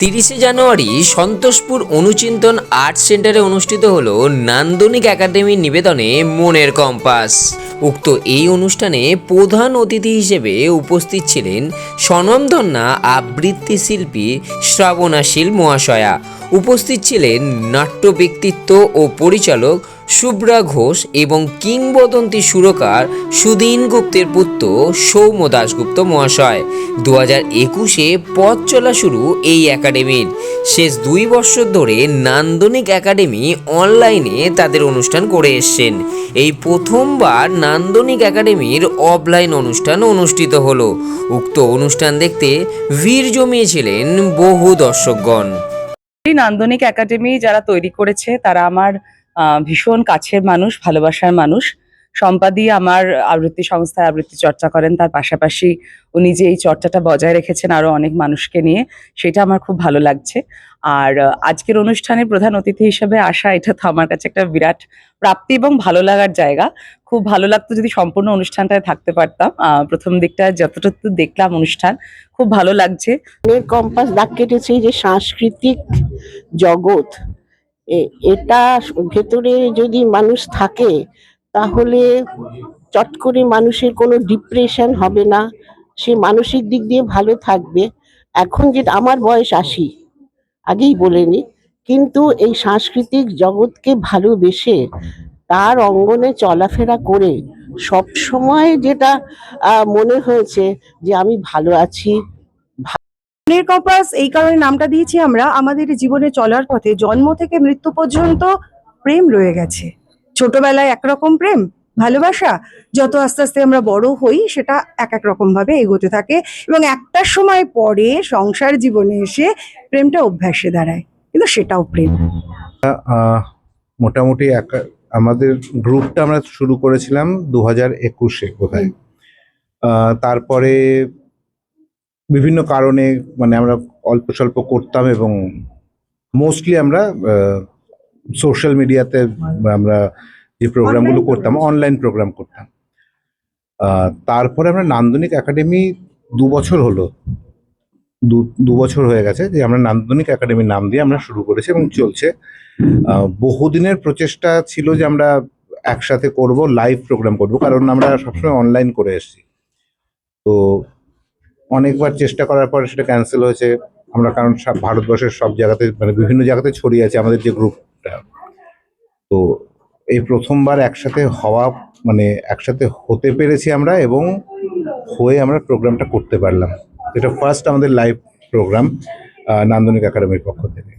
তিরিশে জানুয়ারি সন্তোষপুর অনুচিন্তন আর্ট সেন্টারে অনুষ্ঠিত হল নান্দনিক একাডেমির নিবেদনে মনের কম্পাস। উক্ত এই অনুষ্ঠানে প্রধান অতিথি হিসেবে উপস্থিত ছিলেন স্বনমধন্যা আবৃত্তি শিল্পী শ্রাবণাশীল মহাশয়া। উপস্থিত ছিলেন নাট্য ব্যক্তিত্ব ও পরিচালক শুভ্রা ঘোষ এবং কিংবদন্তি সুরকার সুদীন গুপ্তের পুত্র সৌম্য দাশগুপ্ত মহাশয়। দু হাজার একুশে পথ চলা শুরু এই একাডেমির। শেষ দুই বছর ধরে নান্দনিক একাডেমি অনলাইনে তাদের অনুষ্ঠান করে এসছেন। এই প্রথমবার নান্দনিক একাডেমির অফলাইন অনুষ্ঠান অনুষ্ঠিত হলো। উক্ত অনুষ্ঠান দেখতে ভিড় জমিয়েছিলেন বহু দর্শকগণ। নান্দনিক একাডেমি যারা তৈরি করেছে, তারা আমার ভীষণ কাছের মানুষ, ভালোবাসার মানুষ। সম্পাদি আমার আবৃত্তি সংস্থায় আবৃত্তি চর্চা করেন, তার পাশাপাশি উনি যে এই চর্চাটা বজায় রেখেছেন আরও অনেক মানুষকে নিয়ে, সেটা আমার খুব ভালো লাগছে। আর আজকের অনুষ্ঠানে প্রধান অতিথি হিসেবে আসা, এটা তো আমার কাছে একটা বিরাট প্রাপ্তি এবং ভালো লাগার জায়গা। খুব ভালো লাগতো যদি সম্পূর্ণ অনুষ্ঠানটায় থাকতে পারতাম। প্রথম দিকটা যতটুকু দেখলাম অনুষ্ঠান, খুব ভালো লাগছে। কম্পাস দাগ কেটেছে যে সাংস্কৃতিক জগৎ এটা ভেতরে যদি মানুষ থাকে, তাহলে চট করে মানুষের কোনো ডিপ্রেশন হবে না। সে মানসিক দিক দিয়ে ভালো থাকবে। এখন যেটা আমার বয়স আশি, আগেই বলেনি কিন্তু এই সাংস্কৃতিক জগৎকে ভালোবেসে তার অঙ্গনে চলাফেরা করে সব সময় যেটা মনে হয়েছে যে আমি ভালো আছি মনের কম্পাস এই কারণে নামটা দিয়েছি আমরা। আমাদের জীবনে চলার পথে জন্ম থেকে মৃত্যু পর্যন্ত প্রেম রয়ে গেছে। ছোটবেলায় একরকম প্রেম ভালোবাসা যত আস্তে আস্তে আমরা বড় হই সেটা এক এক রকম ভাবে এগোতে থাকে এবং একটা সময় পরে সংসার জীবনে এসে প্রেমটা অভ্যাসে দাঁড়ায়। কিন্তু সেটাও প্রেম। মোটামুটি এক- আমাদের গ্রুপটা আমরা শুরু করেছিলাম দু হাজার একুশে আহ, তারপরে বিভিন্ন কারণে মানে আমরা অল্প স্বল্প করতাম এবং মোস্টলি আমরা সোশ্যাল মিডিয়াতে আমরা যে প্রোগ্রামগুলো করতাম অনলাইন প্রোগ্রাম করতাম। তারপরে আমরা নান্দনিক একাডেমি দু বছর হলো। দু বছর হয়ে গেছে যে আমরা নান্দনিক একাডেমির নাম দিয়ে আমরা শুরু করেছি এবং চলছে। বহুদিনের প্রচেষ্টা ছিল যে আমরা একসাথে করব লাইভ প্রোগ্রাম করব কারণ আমরা সবসময় অনলাইন করে এসেছি। তো অনেকবার চেষ্টা করার পরে সেটা ক্যান্সেল হয়েছে। আমরা কারণ সব ভারতবর্ষের সব জায়গাতে মানে বিভিন্ন জায়গাতে ছড়িয়ে আছে আমাদের যে গ্রুপটা তো এই প্রথমবার একসাথে হওয়া মানে একসাথে হতে পেরেছি আমরা এবং হয়ে আমরা প্রোগ্রামটা করতে পারলাম। এটা ফার্স্ট আমাদের লাইভ প্রোগ্রাম নান্দনিক একাডেমির পক্ষ থেকে।